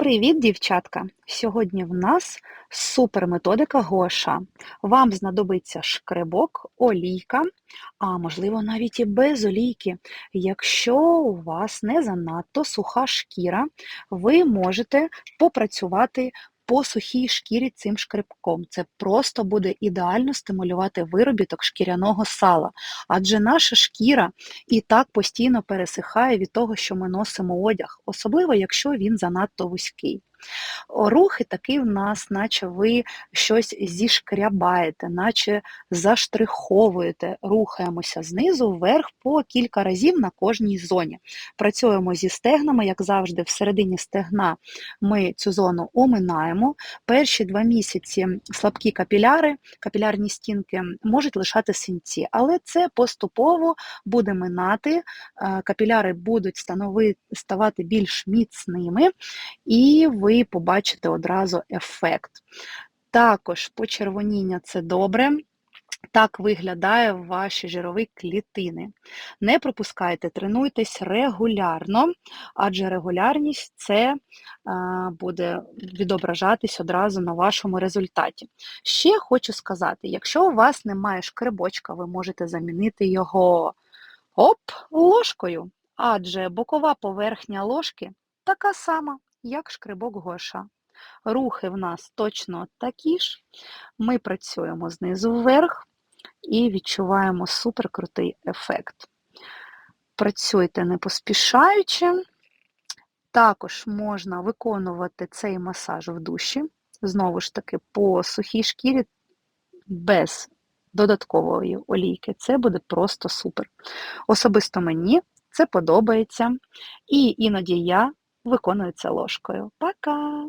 Привіт, дівчатка! Сьогодні в нас суперметодика Гоша. Вам знадобиться шкребок, олійка, а можливо навіть і без олійки. Якщо у вас не занадто суха шкіра, ви можете попрацювати по сухій шкірі цим шкребком. Це просто буде ідеально стимулювати виробіток шкіряного сала, адже наша шкіра і так постійно пересихає від того, що ми носимо одяг, особливо якщо він занадто вузький. Рухи такі в нас, наче ви щось зішкрябаєте, наче заштриховуєте, рухаємося знизу вверх по кілька разів на кожній зоні. Працюємо зі стегнами, як завжди, всередині стегна ми цю зону оминаємо. Перші два місяці слабкі капіляри, капілярні стінки можуть лишати синці, але це поступово буде минати, е, капіляри будуть ставати більш міцними, і ви ви побачите одразу ефект. Також почервоніння це добре. Так виглядає ваші жирові клітини. Не пропускайте, тренуйтесь регулярно, адже регулярність це буде відображатись одразу на вашому результаті. Ще хочу сказати: якщо у вас немає шкребочка, ви можете замінити його оп, ложкою, адже бокова поверхня ложки така сама як шкребок Гоша. Рухи в нас точно такі ж. Ми працюємо знизу вверх і відчуваємо суперкрутий ефект. Працюйте не поспішаючи. Також можна виконувати цей масаж в душі, знову ж таки, по сухій шкірі без додаткової олійки. Це буде просто супер. Особисто мені це подобається. І іноді я виконується ложкою. Пока!